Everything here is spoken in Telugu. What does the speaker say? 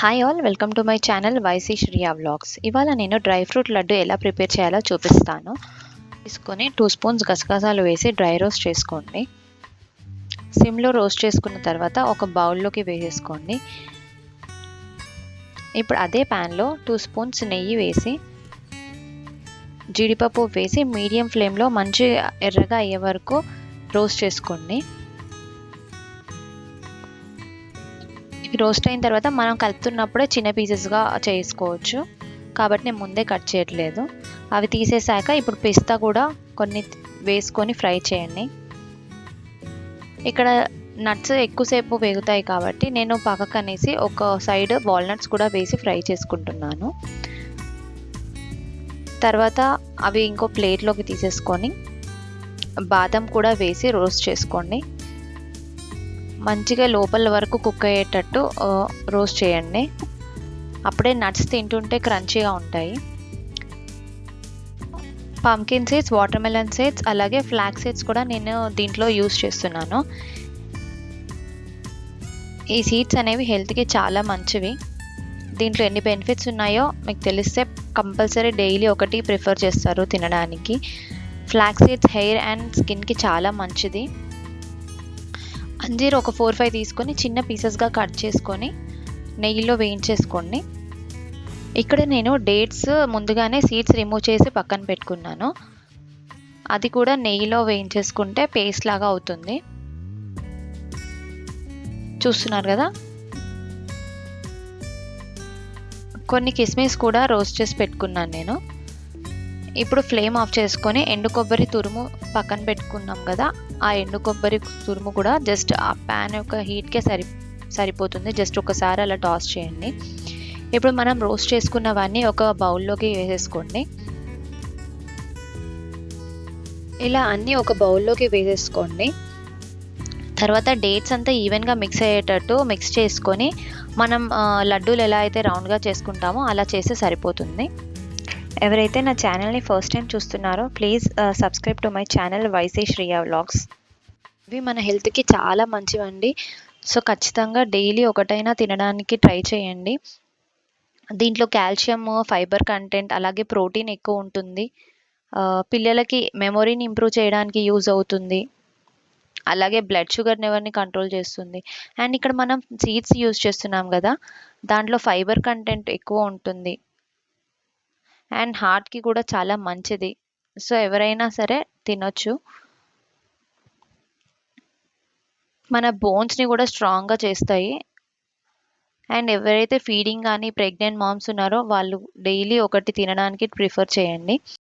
Hi all welcome to my channel Y C Shriya vlogs ఇవాళ నేను డ్రై ఫ్రూట్ లడ్డు ఎలా ప్రిపేర్ చేయాలో చూపిస్తాను. తీసుకొని టూ స్పూన్స్ గసగసాలు వేసి డ్రై రోస్ట్ చేసుకోండి. సిమ్లో రోస్ట్ చేసుకున్న తర్వాత ఒక బౌల్లోకి వేసేసుకోండి. ఇప్పుడు అదే ప్యాన్లో టూ స్పూన్స్ నెయ్యి వేసి జీడిపప్పు వేసి మీడియం ఫ్లేమ్లో మంచి ఎర్రగా అయ్యే వరకు రోస్ట్ చేసుకోండి. ఇవి రోస్ట్ అయిన తర్వాత మనం కలుపుతున్నప్పుడే చిన్న పీసెస్గా చేసుకోవచ్చు. కాబట్టి నేను ముందే కట్ చేయట్లేదు. అవి తీసేసాక ఇప్పుడు పిస్తా కూడా కొన్ని వేసుకొని ఫ్రై చేయండి. ఇక్కడ నట్స్ ఎక్కువసేపు వేగుతాయి కాబట్టి నేను పక్కకు అనేసి ఒక సైడ్ వాల్నట్స్ కూడా వేసి ఫ్రై చేసుకుంటున్నాను. తర్వాత అవి ఇంకో ప్లేట్లోకి తీసేసుకొని బాదం కూడా వేసి రోస్ట్ చేసుకోండి. మంచిగా లోపల వరకు కుక్ అయ్యేటట్టు రోస్ట్ చేయండి. అప్పుడే నట్స్ తింటుంటే క్రంచీగా ఉంటాయి. Pumpkin seeds water melon seeds అలాగే ఫ్లాక్ సీడ్స్ కూడా నేను దీంట్లో యూస్ చేస్తున్నాను. ఈ సీడ్స్ అనేవి హెల్త్కి చాలా మంచివి. దీంట్లో ఎన్ని బెనిఫిట్స్ ఉన్నాయో మీకు తెలిస్తే కంపల్సరీ డైలీ ఒకటి ప్రిఫర్ చేస్తారు తినడానికి. ఫ్లాక్ సీడ్స్ హెయిర్ అండ్ స్కిన్కి చాలా మంచిది. అంజీర్ ఒక ఫోర్ ఫైవ్ తీసుకొని చిన్న పీసెస్గా కట్ చేసుకొని నెయ్యిలో వేయించేసుకోండి. ఇక్కడ నేను డేట్స్ ముందుగానే సీడ్స్ రిమూవ్ చేసి పక్కన పెట్టుకున్నాను. అది కూడా నెయ్యిలో వేయించేసుకుంటే పేస్ట్ లాగా అవుతుంది. చూస్తున్నారు కదా? కొన్ని కిస్మిస్ కూడా రోస్ట్ చేసి పెట్టుకున్నాను నేను. ఇప్పుడు ఫ్లేమ్ ఆఫ్ చేసుకొని ఎండు కొబ్బరి తురుము పక్కన పెట్టుకున్నాం కదా? ఆ ఎండు కొబ్బరి తురుము కూడా జస్ట్ ఆ ప్యాన్ యొక్క హీట్కే సరి సరిపోతుంది. జస్ట్ ఒకసారి అలా టాస్ చేయండి. ఇప్పుడు మనం రోస్ట్ చేసుకున్నవన్నీ ఒక బౌల్లోకి వేసేసుకోండి. ఇలా అన్నీ ఒక బౌల్లోకి వేసేసుకోండి. తర్వాత డేట్స్ అంతా ఈవెన్గా మిక్స్ అయ్యేటట్టు మిక్స్ చేసుకొని మనం లడ్డూలు ఎలా అయితే రౌండ్గా చేసుకుంటామో అలా చేస్తే సరిపోతుంది. ఎవరైతే నా ఛానల్ని ఫస్ట్ టైం చూస్తున్నారో please subscribe to my channel Y C Shriya vlogs. ఇవి మన హెల్త్కి చాలా మంచివండి. సో ఖచ్చితంగా డైలీ ఒకటైనా తినడానికి ట్రై చేయండి. దీంట్లో కాల్షియము ఫైబర్ కంటెంట్ అలాగే ప్రోటీన్ ఎక్కువ ఉంటుంది. పిల్లలకి మెమొరీని ఇంప్రూవ్ చేయడానికి యూజ్ అవుతుంది. అలాగే బ్లడ్ షుగర్ లెవెల్ని కంట్రోల్ చేస్తుంది. అండ్ ఇక్కడ మనం సీడ్స్ యూజ్ చేస్తున్నాం కదా దాంట్లో ఫైబర్ కంటెంట్ ఎక్కువ ఉంటుంది. అండ్ హార్ట్కి కూడా చాలా మంచిది. సో ఎవరైనా సరే తినొచ్చు. మన బోన్స్ని కూడా స్ట్రాంగ్గా చేస్తాయి. అండ్ ఎవరైతే ఫీడింగ్ కానీ ప్రెగ్నెంట్ మామ్స్ ఉన్నారో వాళ్ళు డైలీ ఒకటి తినడానికి ప్రిఫర్ చేయండి.